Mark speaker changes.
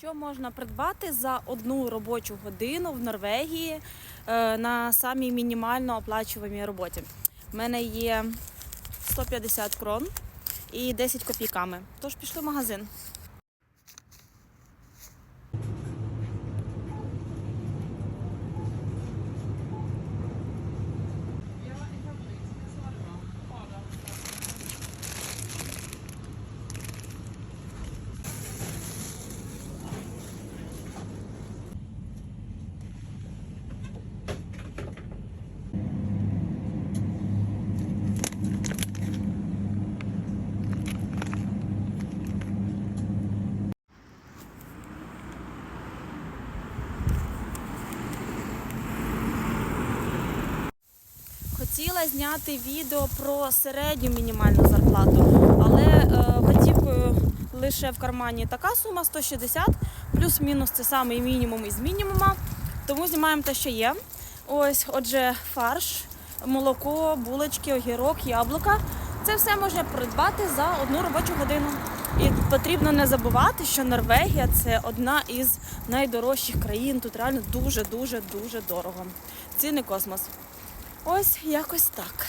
Speaker 1: Що можна придбати за одну робочу годину в Норвегії е, на самій мінімально оплачуваній роботі? У мене є 150 крон і 10 копійками. Тож пішли в магазин. Хотіла зняти відео про середню мінімальну зарплату, але е, готівкою лише в кармані така сума 160, плюс-мінус це самий мінімум із мінімума. Тому знімаємо те, що є. Ось, отже, фарш, молоко, булочки, огірок, яблука. Це все можна придбати за одну робочу годину. І потрібно не забувати, що Норвегія це одна із найдорожчих країн. Тут реально дуже, дуже, дуже дорого. Ціни космос. Ось якось так.